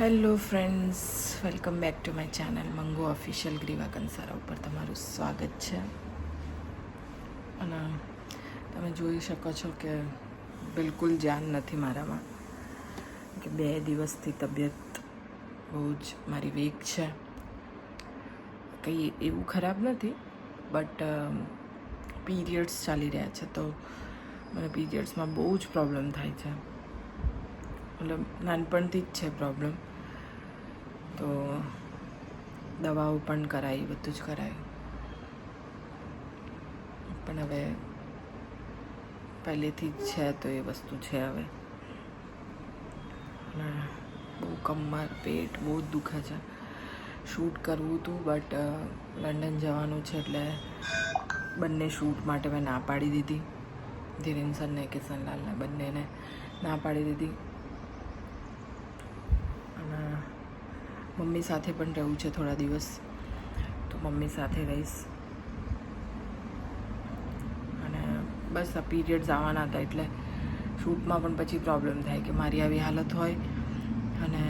Hello friends welcome back to my channel mango official Greeva Kansara ઉપર તમારું સ્વાગત છે. અને તમે જોઈ શકો છો કે બિલકુલ જાન નથી મારામાં, કે બે દિવસથી તબિયત બહુ જ મારી વીક છે. કંઈ એવું ખરાબ નથી બટ પીરિયડ્સ ચાલી રહ્યા છે, તો મને પીરિયડ્સમાં બહુ જ પ્રોબ્લેમ થાય છે. મતલબ નાનપણથી જ છે પ્રોબ્લેમ તો દવાઓ પણ કરાવી બધું જ કરાયું. પણ હવે પહેલેથી જ છે તો એ વસ્તુ છે હવે. બહુ કમર, પેટ બહુ જ દુખે છે. શૂટ કરવું હતું બટ લંડન જવાનું છે એટલે બંને શૂટ માટે મેં ના પાડી દીધી. ધીરેન સરને કિશનલાલને બંનેને ના પાડી દીધી અને મમ્મી સાથે પણ રહેવું છે થોડા દિવસ. તો મમ્મી સાથે રહીશ. અને બસ આ પીરિયડ્સ આવવાના હતા એટલે શૂટમાં પણ પછી પ્રોબ્લેમ થાય કે મારી આવી હાલત હોય અને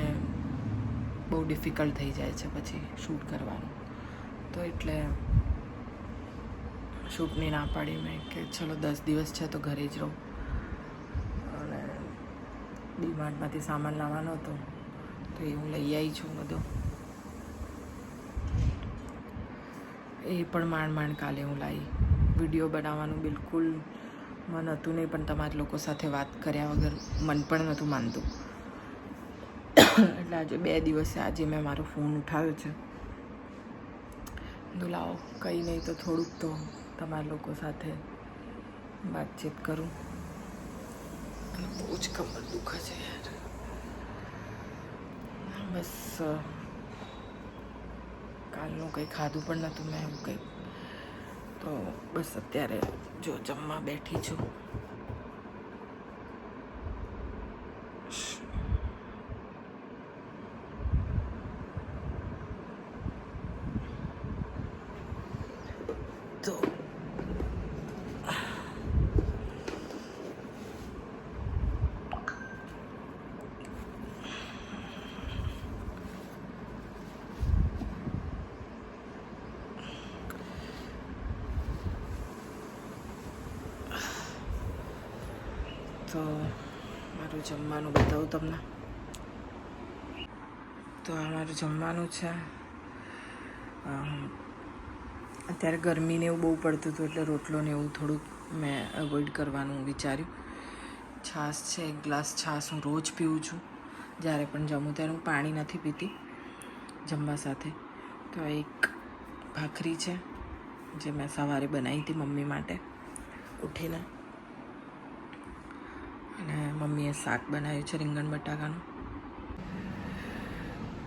બહુ ડિફિકલ્ટ થઈ જાય છે પછી શૂટ કરવાનું. તો એટલે શૂટની ના પાડી મેં કે ચલો દસ દિવસ છે તો ઘરે જ રહું. અને ડીમાર્ટમાંથી સામાન લાવવાનો હતો. તો એ હું લઈ આવી છું બધો. એ પણ માંડ માંડ કાલે હું લાવી વીડિયો બનાવવાનું બિલકુલ મન હતું નહીં, પણ તમારા લોકો સાથે વાત કર્યા વગર મન પણ નહોતું માનતું. એટલે આજે બે દિવસે આજે મેં મારો ફોન ઉઠાવ્યો છે. લાવો, કંઈ નહીં તો થોડુંક તો તમારા લોકો સાથે વાતચીત કરું. અને બહુ જ કમર દુખે છે યાર. બસ કાલનું કંઈ ખાધું પણ નહોતું, મેં એવું કંઈ તો બસ અત્યારે જો જમવા બેઠી છું તો તો મારું જમવાનું બતાવું તમને. તો આ મારું જમવાનું છે. અત્યારે ગરમીને એવું બહુ પડતું હતું એટલે રોટલોને એવું થોડુંક મેં અવોઇડ કરવાનું વિચાર્યું. છાશ છે, એક ગ્લાસ છાશ હું રોજ પીવું છું. જ્યારે પણ જમું ત્યારે હું પાણી નથી પીતી જમવા સાથે. તો એક ભાખરી છે, જે મેં સવારે બનાવી હતી મમ્મી માટે ઉઠીને. અને મમ્મીએ શાક બનાવ્યું છે રીંગણ બટાકાનું.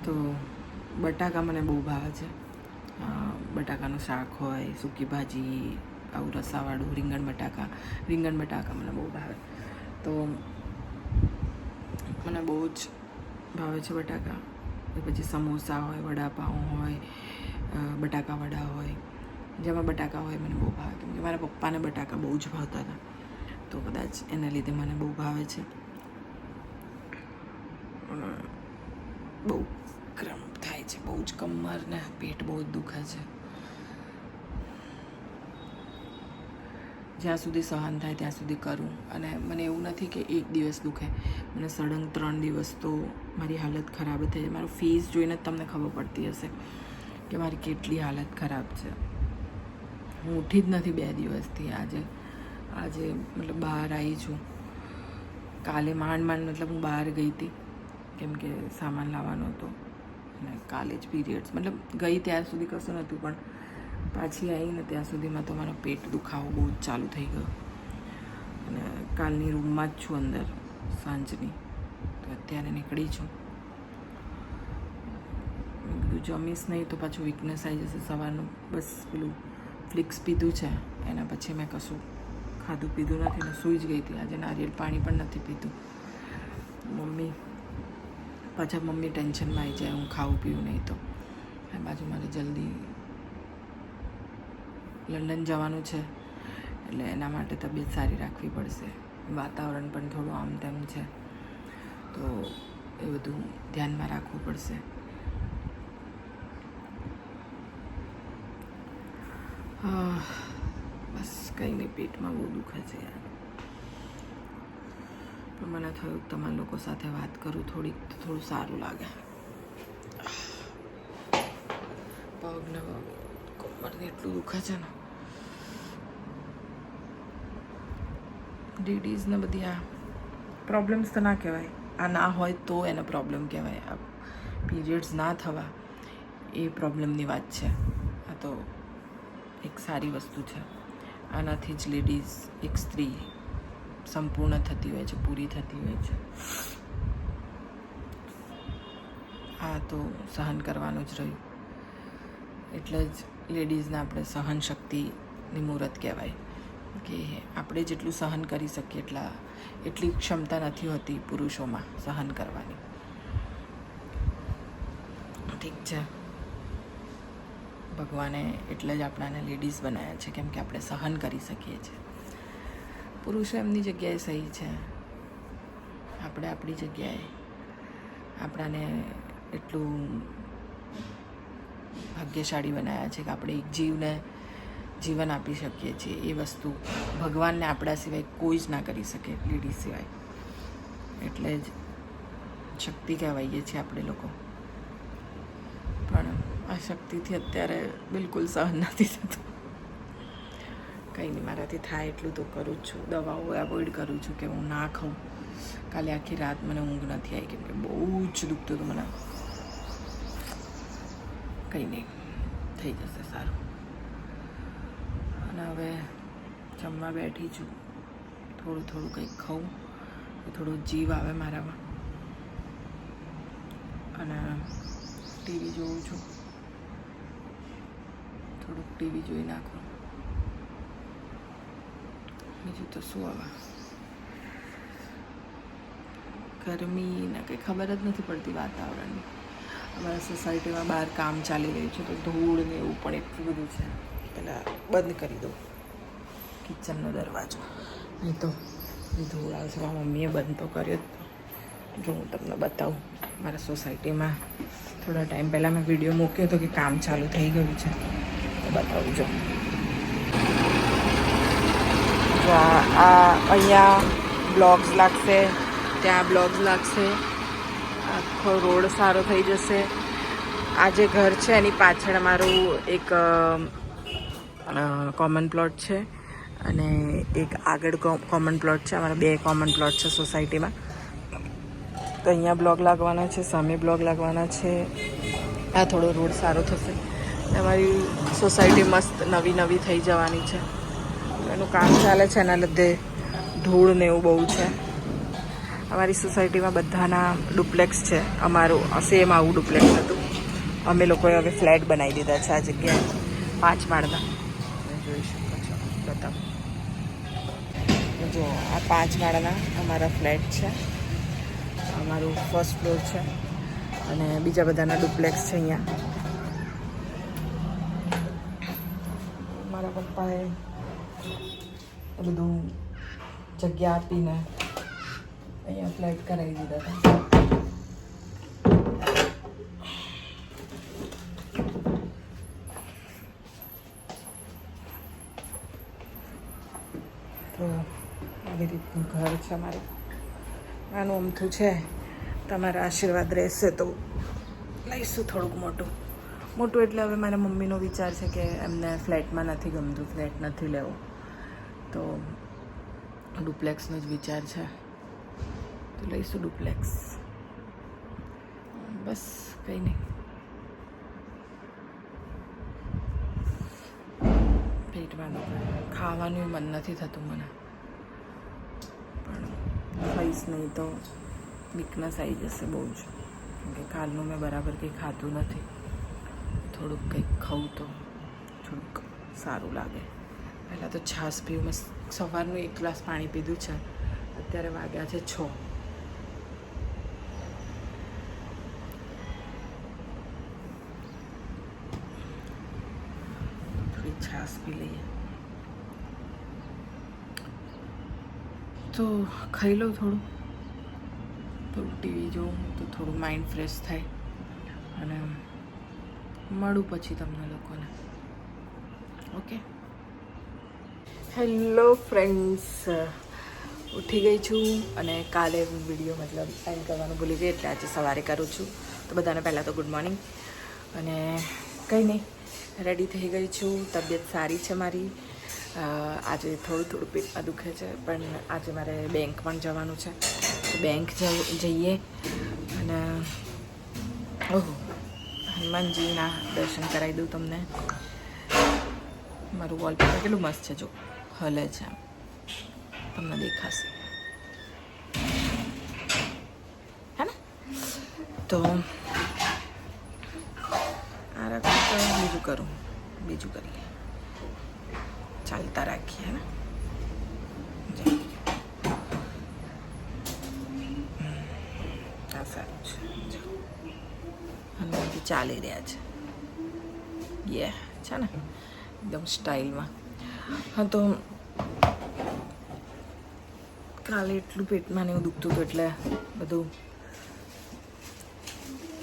તો બટાકા મને બહુ ભાવે છે. બટાકાનું શાક હોય, સૂકી ભાજી, આવું રસાવાળું, રીંગણ બટાકા. રીંગણ બટાકા મને બહુ ભાવે. તો મને બહુ જ ભાવે છે બટાકા. પછી સમોસા હોય, વડાપાઉં હોય બટાકા વડા હોય. જેમાં બટાકા હોય મને બહુ ભાવે. કેમ કે મારા પપ્પાને બટાકા બહુ જ ભાવતા હતા. તો કદાચ એના લીધે મને બહુ ભાવે છે. બહુ ક્રમ થાય છે. બહુ જ કમર ને પેટ બહુ જ દુખે છે. જ્યાં સુધી સહન થાય ત્યાં સુધી કરું. અને મને એવું નથી કે એક દિવસ દુખે. મને સળંગ ત્રણ દિવસ તો મારી હાલત ખરાબ થઈ જાય. મારો ફેસ જોઈને તમને ખબર પડતી હશે કે મારી કેટલી હાલત ખરાબ છે. હું ઉઠી જ નથી બે દિવસથી આજે. આજે મતલબ બહાર આવી છું. કાલે માંડ માંડ મતલબ હું બહાર ગઈ હતી, કેમ કે સામાન લાવવાનો હતો. અને કાલે જ પીરિયડ્સ, મતલબ ગઈ ત્યાર સુધી કશું નહોતું, પણ પાછી આવીને ત્યાં સુધીમાં તો મારો પેટ દુખાવો બહુ જ ચાલુ થઈ ગયો. અને કાલની રૂમમાં જ છું અંદર, સાંજની. તો અત્યારે નીકળી છું. જમીશ નહીં તો પાછું વીકનેસ આવી જશે સવારનું. બસ પેલું ફ્લિક્સ પીધું છે, એના પછી મેં કશું ખાધું પીધું નથી ને સૂઈ જ ગઈ હતી. આજે નારિયેળ પાણી પણ નથી પીધું. મમ્મી પાછા મમ્મી ટેન્શનમાં આવી જાય હું ખાવું પીવું નહીં તો. એ બાજુ મારે જલ્દી લંડન જવાનું છે એટલે એના માટે તબિયત સારી રાખવી પડશે. વાતાવરણ પણ થોડું આમ તેમ છે. તો એ બધું ધ્યાનમાં રાખવું પડશે. આહ, બસ, કંઈ નહીં, પેટમાં બહુ દુખે છે યાર. પણ મને થયું, તમારા લોકો સાથે વાત કરું, થોડીક તો થોડું સારું લાગે. પગને કમરને એટલું દુખે છે ને. ડીડીઝ ને બધી આ પ્રોબ્લેમ્સ તો ના કહેવાય. આ ના હોય તો એને પ્રોબ્લેમ કહેવાય. આ પીરિયડ્સ ના થવા એ પ્રોબ્લેમની વાત છે. આ તો એક સારી વસ્તુ છે. આનાથી જ લેડીઝ એક સ્ત્રી સંપૂર્ણ થતી હોય છે, પૂરી થતી હોય છે. આ તો સહન કરવાનું જ રહ્યું. એટલે જ લેડીઝને આપણે સહન શક્તિની મુહૂર્ત કહેવાય કે આપણે જેટલું સહન કરી શકીએ એટલા, એટલી ક્ષમતા નથી હોતી પુરુષોમાં સહન કરવાની. ઠીક છે. ભગવાને એટલે જ આપણાને લેડીઝ બનાવ્યા છે, કેમ કે આપણે સહન કરી શકીએ છીએ. પુરુષો એમની જગ્યાએ સહી છે. આપણે આપણી જગ્યાએ આપણાને એટલું ભાગ્યશાળી બનાવ્યા છે કે આપણે એક જીવને જીવન આપી શકીએ છીએ. એ વસ્તુ ભગવાનને આપણા સિવાય કોઈ જ ના કરી શકે લેડીઝ સિવાય. એટલે જ શક્તિ કહેવાઈએ છીએ આપણે લોકો. આ શક્તિથી અત્યારે બિલકુલ સહન નથી થતું. કંઈ નહીં, મારાથી થાય એટલું તો કરું જ છું. દવાઓ એવોઇડ કરું છું કે હું ના ખાઉં. કાલે આખી રાત મને ઊંઘ નથી આવી, કેમ કે બહુ જ દુખતું હતું મને. કંઈ નહીં, થઈ જશે સારું. અને હવે જમવા બેઠી છું. થોડું થોડું કંઈક ખાઉં. થોડો જીવ આવે મારામાં. અને ટીવી જોઉં છું. થોડુંક ટીવી જોઈ નાખું. બીજું તો શું હવે? ગરમી ને કંઈ ખબર જ નથી પડતી વાતાવરણની. અમારા સોસાયટીમાં બહાર કામ ચાલી રહ્યું છે, તો ધૂળ ને એવું પણ એટલું બધું છે. પહેલાં બંધ કરી દઉં કિચનનો દરવાજો. નહીં તો ધૂળ આવશે મારા મમ્મીએ બંધ તો કર્યો જ જો હું તમને બતાવું, મારા સોસાયટીમાં થોડા ટાઈમ પહેલાં મેં વીડિયો મૂક્યો હતો કે કામ ચાલુ થઈ ગયું છે. બતાવું જો આ અહીંયા બ્લોગ્સ લાગશે, ત્યાં બ્લોગ્સ લાગશે. આખો રોડ સારો થઈ જશે. આ જે ઘર છે, એની પાછળ મારું એક કોમન પ્લોટ છે અને એક આગળ કોમન પ્લોટ છે. અમારા બે કોમન પ્લોટ છે સોસાયટીમાં તો અહીંયા બ્લોગ લાગવાના છે, સામે બ્લોગ લાગવાના છે. આ થોડો રોડ સારો થશે. અમારી સોસાયટી મસ્ત નવી નવી થઈ જવાની છે. એનું કામ ચાલે છે એના લીધે ધૂળ ને એવું બહુ છે. અમારી સોસાયટીમાં બધાના ડુપ્લેક્સ છે. અમારું સેમ આવું ડુપ્લેક્સ હતું. અમે લોકોએ હવે ફ્લેટ બનાવી દીધા છે આ જગ્યાએ. પાંચ માળના. જોઈ શકો છો. બતાવો. જો, આ પાંચ માળના અમારા ફ્લેટ છે. અમારું ફર્સ્ટ ફ્લોર છે. અને બીજા બધાના ડુપ્લેક્સ છે અહીંયા. મારા પપ્પાએ એ બધું જગ્યા આપીને અહીંયા ફ્લેટ કરાવી દીધા હતા. તો આવી રીતનું ઘર છે મારું નાનું અમથું છે. તમારા આશીર્વાદ રહેશે તો લઈશું થોડુંક મોટું. મોટું એટલે હવે મારા મમ્મીનો વિચાર છે કે એમને ફ્લેટમાં નથી ગમતું, ફ્લેટ નથી લેવો. તો ડુપ્લેક્સનો જ વિચાર છે. તો લઈશું ડુપ્લેક્સ. બસ, કંઈ નહીં. પેટમાં. ખાવાનું મન નથી થતું મને. પણ ખાઈશ નહીં તો વીકનેસ આવી જશે બહુ જ. કેમ કે કાલનું મેં બરાબર કંઈ ખાતું નથી. થોડુંક કંઈક ખાઉં તો થોડુંક સારું લાગે. પહેલાં તો છાશ પીવું. મેં સવારનું એક ગ્લાસ પાણી પીધું છે. અત્યારે વાગ્યા છે છ. થોડી છાશ પી લઈએ. તો ખાઈ લઉં થોડું. થોડું ટીવી જોઉં તો થોડું માઇન્ડ ફ્રેશ થાય. અને મળું પછી તમને લોકોને. ઓકે? હેલો ફ્રેન્ડ્સ ઉઠી ગઈ છું અને કાલે વીડિયો મતલબ એન્ડ કરવાનું ભૂલી ગઈ, એટલે આજે સવારે કરું છું. તો બધાને પહેલાં તો ગુડ મોર્નિંગ અને કંઈ નહીં રેડી થઈ ગઈ છું. તબિયત સારી છે મારી. આજે થોડું થોડું પેટમાં દુખે છે, પણ આજે મારે બેંક પણ જવાનું છે. બેંક જઈએ. અને ઓહો હનુમાનજીના દર્શન કરાવી દઉં તમને. મારું વોલપેપર કેટલું મસ્ત છે, જો. હલે છે તમને દેખાશે. હે ને તો આ રાખું બીજું કરું. બીજું કરીએ. ચાલતા રાખીએ ને જા. હમ, આ સારું છે જો. હનુમાનજી ચાલી રહ્યા છે. યે, છે ને? એકદમ સ્ટાઇલમાં. હા, તો કાલે એટલું પેટમાં ને એવું દુખતું હતું એટલે બધું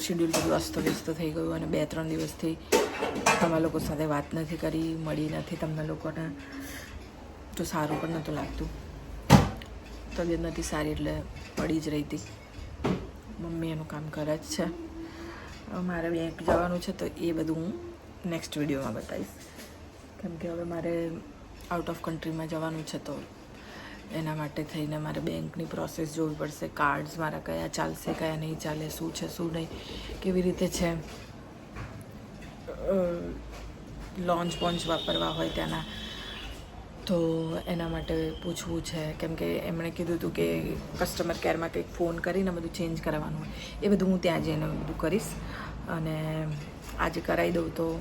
શેડ્યુલ બધું અસ્તવ્યસ્ત થઈ ગયું અને બે, ત્રણ દિવસથી તમારા લોકો સાથે વાત નથી કરી, મળી નથી તમને લોકોને. તો સારું પણ નહોતું લાગતું. તબિયત નથી સારી એટલે પડી જ રહી હતી. મમ્મી એનું કામ કરે જ છે. મારે બેંક જવાનું છે તો એ બધું હું નેક્સ્ટ વિડીયોમાં બતાવીશ. કેમ કે હવે મારે આઉટ ઓફ કન્ટ્રીમાં જવાનું છે તો એના માટે થઈને મારે બેંકની પ્રોસેસ જોવી પડશે કાર્ડ્સ મારા કયા ચાલશે, કયા નહીં ચાલે, શું છે, શું નહીં, કેવી રીતે છે. લોન્ચ બોન્ચ વાપરવા હોય ત્યાંના. તો એના માટે પૂછવું છે, કેમ કે એમણે કીધું હતું કે કસ્ટમર કેરમાં કંઈક ફોન કરીને બધું ચેન્જ કરાવવાનું હોય. એ બધું હું ત્યાં જઈને બધું કરીશ. અને આજે કરાવી દઉં તો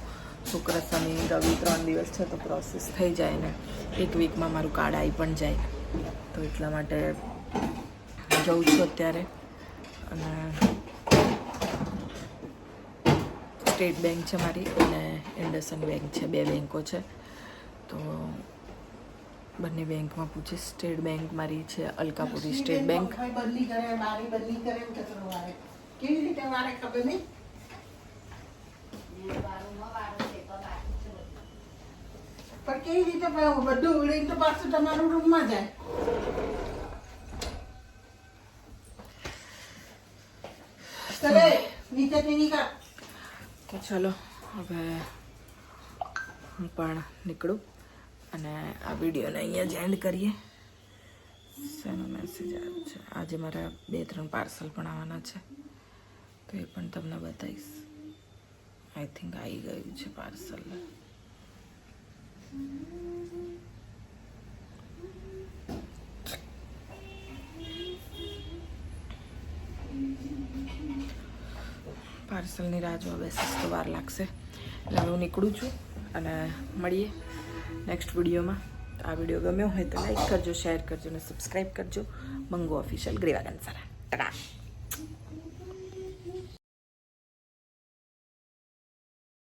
શુક્ર, શનિ, રવિ ત્રણ દિવસ છે તો પ્રોસેસ થઈ જાય ને એક વીકમાં મારું કાર્ડ આવી પણ જાય. તો એટલા માટે જઉં છું અત્યારે. અને સ્ટેટ બેંક છે મારી અને ઇન્ડસન બેંક છે, બે બેન્કો છે. તો બંને બેંકમાં પૂછે સ્ટેટ બેંક મારી છે અલકાપુરી સ્ટેટ બેંક. બદલી કરે મારી બદલી કરે એમ કચરો વારે કેવી રીતે મારે ખબર નહીં? પણ કેવી રીતે બધું ઉડીને તો પાછું તમારું રૂમમાં જાય? તો ચલો હવે હું પણ નીકળું. અને આ વિડીયોને અહીંયા જ એન્ડ કરીએ. શેનો મેસેજ આવ્યો છે? આજે મારા બે ત્રણ પાર્સલ પણ આવવાના છે. તો એ પણ તમને બતાવીશ. આઈ થિંક આવી ગયું છે પાર્સલ પાર્સલની રાહ જોવા બેસીશ તો વાર લાગશે. એટલે હું નીકળું છું અને મળીએ. નેક્સ્ટ વિડીયોમાં તો આ વીડિયો ગમ્યો હોય તો લાઈક કરજો શેર કરજો અને સબસ્ક્રાઈબ કરજો. મંગો ઓફિશિયલ ગ્રેવા ગંસારા ટાટા